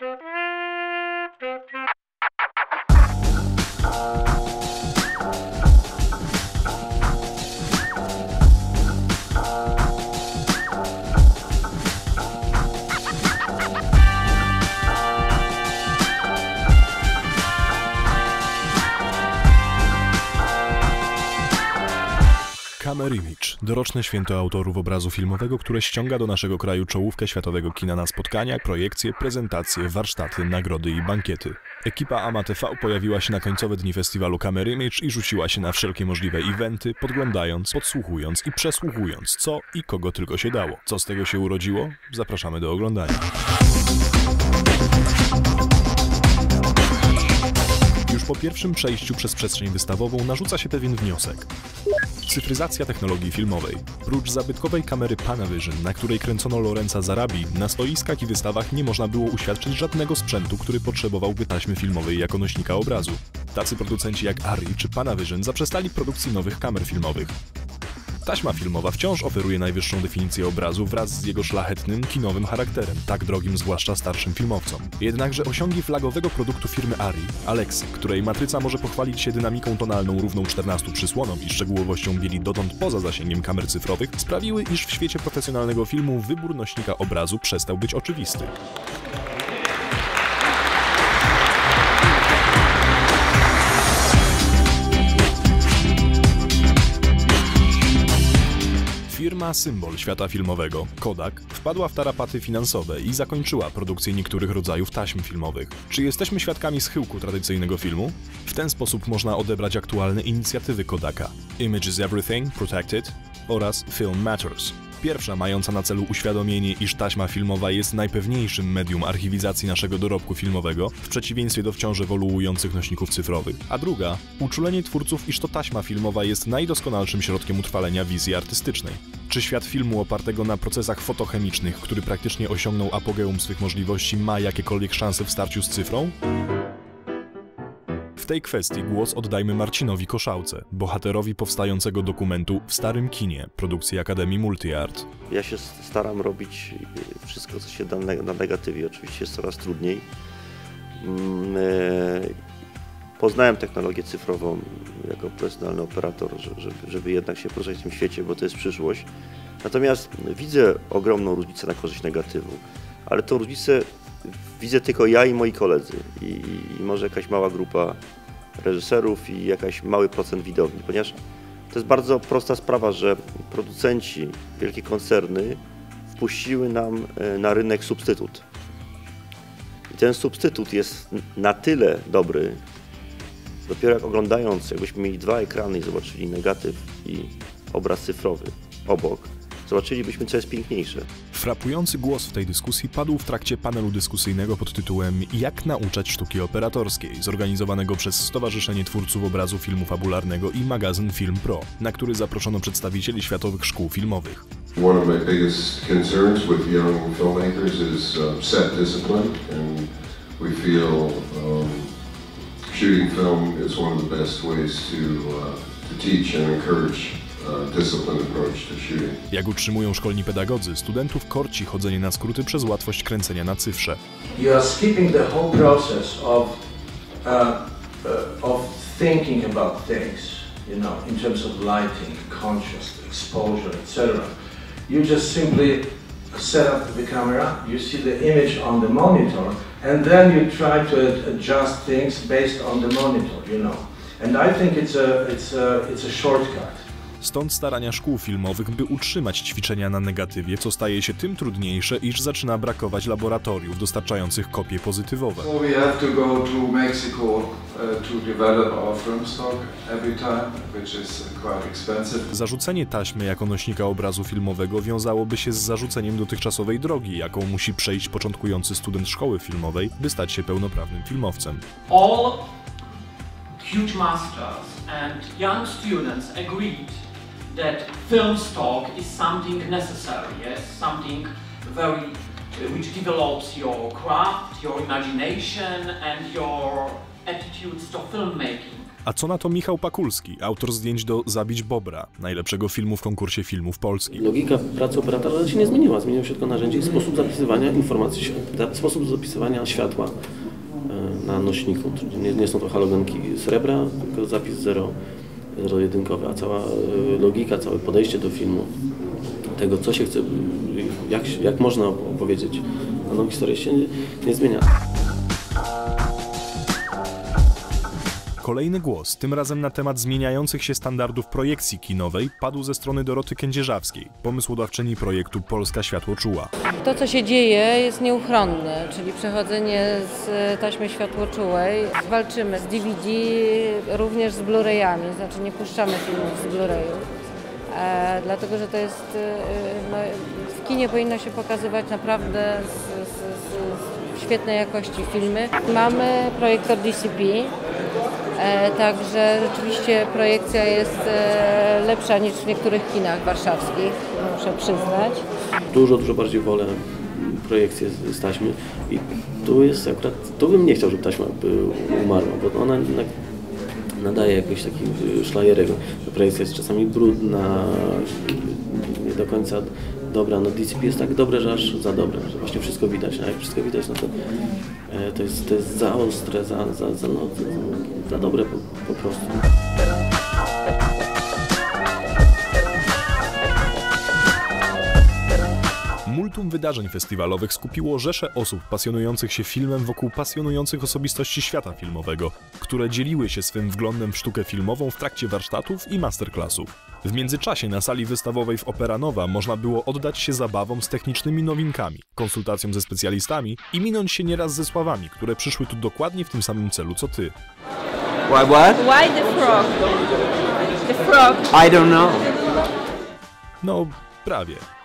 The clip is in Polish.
Thank you. Doroczne święto autorów obrazu filmowego, które ściąga do naszego kraju czołówkę światowego kina na spotkania, projekcje, prezentacje, warsztaty, nagrody i bankiety. Ekipa AmaTV pojawiła się na końcowe dni festiwalu Camera Image i rzuciła się na wszelkie możliwe eventy, podglądając, podsłuchując i przesłuchując, co i kogo tylko się dało. Co z tego się urodziło? Zapraszamy do oglądania. Już po pierwszym przejściu przez przestrzeń wystawową narzuca się pewien wniosek. Cyfryzacja technologii filmowej. Prócz zabytkowej kamery Panavision, na której kręcono Lorenza Zarabi, na stoiskach i wystawach nie można było uświadczyć żadnego sprzętu, który potrzebowałby taśmy filmowej jako nośnika obrazu. Tacy producenci jak Arri czy Panavision zaprzestali produkcji nowych kamer filmowych. Taśma filmowa wciąż oferuje najwyższą definicję obrazu wraz z jego szlachetnym, kinowym charakterem, tak drogim zwłaszcza starszym filmowcom. Jednakże osiągi flagowego produktu firmy Ari, Alexy, której matryca może pochwalić się dynamiką tonalną równą 14 przysłonom i szczegółowością bieli dotąd poza zasięgiem kamer cyfrowych, sprawiły, iż w świecie profesjonalnego filmu wybór nośnika obrazu przestał być oczywisty. Symbol świata filmowego, Kodak, wpadła w tarapaty finansowe i zakończyła produkcję niektórych rodzajów taśm filmowych. Czy jesteśmy świadkami schyłku tradycyjnego filmu? W ten sposób można odebrać aktualne inicjatywy Kodaka. Image is Everything, Protected oraz Film Matters. Pierwsza mająca na celu uświadomienie, iż taśma filmowa jest najpewniejszym medium archiwizacji naszego dorobku filmowego, w przeciwieństwie do wciąż ewoluujących nośników cyfrowych. A druga, uczulenie twórców, iż to taśma filmowa jest najdoskonalszym środkiem utrwalenia wizji artystycznej. Czy świat filmu opartego na procesach fotochemicznych, który praktycznie osiągnął apogeum swych możliwości, ma jakiekolwiek szanse w starciu z cyfrą? Tej kwestii głos oddajmy Marcinowi Koszałce, bohaterowi powstającego dokumentu w Starym Kinie, produkcji Akademii Multiart. Ja się staram robić wszystko, co się da na negatywie. Oczywiście jest coraz trudniej. Mm, e, poznałem technologię cyfrową jako profesjonalny operator, żeby, żeby jednak się poruszać w tym świecie, bo to jest przyszłość. Natomiast widzę ogromną różnicę na korzyść negatywu, ale tą różnicę widzę tylko ja i moi koledzy i, i może jakaś mała grupa reżyserów i jakaś mały procent widowni, ponieważ to jest bardzo prosta sprawa, że producenci, wielkie koncerny wpuściły nam e, na rynek substytut. I ten substytut jest na tyle dobry, dopiero jak oglądając, jakbyśmy mieli dwa ekrany i zobaczyli negatyw i obraz cyfrowy obok, zobaczylibyśmy, co jest piękniejsze. Frapujący głos w tej dyskusji padł w trakcie panelu dyskusyjnego pod tytułem Jak nauczać sztuki operatorskiej, zorganizowanego przez Stowarzyszenie Twórców Obrazu Filmu Fabularnego i magazyn Film Pro, na który zaproszono przedstawicieli światowych szkół filmowych. One of my biggest concerns with young filmmakers is uh, set discipline, and we feel um, shooting film is one of the best ways to, uh, to teach and encourage jak utrzymują szkolni pedagodzy, studentów korci chodzenie na skróty przez łatwość kręcenia na cyfrze. You are skipping the whole process of, uh, uh, of thinking about things, you know, in terms of lighting, contrast, exposure, etc. You just simply set up the camera, you see the image on the monitor, and then you try to adjust things based on the monitor, you know. And I think it's a, it's a, it's a shortcut. Stąd starania szkół filmowych, by utrzymać ćwiczenia na negatywie, co staje się tym trudniejsze, iż zaczyna brakować laboratoriów dostarczających kopie pozytywowe. So we have to go to Mexico uh, to develop our film stock every time, which is quite expensive. Zarzucenie taśmy jako nośnika obrazu filmowego wiązałoby się z zarzuceniem dotychczasowej drogi, jaką musi przejść początkujący student szkoły filmowej, by stać się pełnoprawnym filmowcem. All huge masters and young students agreed that film stock is something necessary, yes, something very uh, which develops your craft, your imagination and your attitudes to filmmaking. A co na to Michał Pakulski, autor zdjęć do Zabić Bobra, najlepszego filmu w konkursie filmów polskich? Logika pracy operatora się nie zmieniła, zmieniło się tylko narzędzie i sposób zapisywania informacji, sposób zapisywania światła e, na nośniku. Nie, nie są to halogenki srebra, tylko zapis zero, zero-jedynkowy, a cała e, logika, całe podejście do filmu, tego co się chce, jak, jak można opowiedzieć daną historię się nie, nie zmienia. Kolejny głos, tym razem na temat zmieniających się standardów projekcji kinowej, padł ze strony Doroty Kędzierzawskiej, pomysłodawczyni projektu Polska Światło Czuła. To, co się dzieje, jest nieuchronne, czyli przechodzenie z taśmy światłoczułej. Walczymy z DVD, również z Blu-rayami, znaczy nie puszczamy filmów z Blu-rayów. E, dlatego, że to jest, e, no, w kinie powinno się pokazywać naprawdę z, z, z, świetnej jakości filmy. Mamy projektor DCP, także rzeczywiście projekcja jest e, lepsza niż w niektórych kinach warszawskich, muszę przyznać. Dużo, dużo bardziej wolę projekcję z, taśmy i tu jest akurat, tu bym nie chciał, żeby taśma umarła, bo ona nadaje jakiś taki y, szlajerek. Ta projekcja jest czasami brudna, nie do końca dobra. No DCP jest tak dobre, że aż za dobre, że właśnie wszystko widać. A jak wszystko widać, no to, e, to, jest, to jest za ostre, za, za, za, no, za dobre po, po prostu. Multum wydarzeń festiwalowych skupiło rzesze osób pasjonujących się filmem wokół pasjonujących osobistości świata filmowego, które dzieliły się swym wglądem w sztukę filmową w trakcie warsztatów i masterclassów. W międzyczasie na sali wystawowej w Opera Nowa można było oddać się zabawom z technicznymi nowinkami, konsultacjom ze specjalistami i minąć się nieraz ze sławami, które przyszły tu dokładnie w tym samym celu co ty. Why what? Why the frog? The frog. I don't know. No, prawie.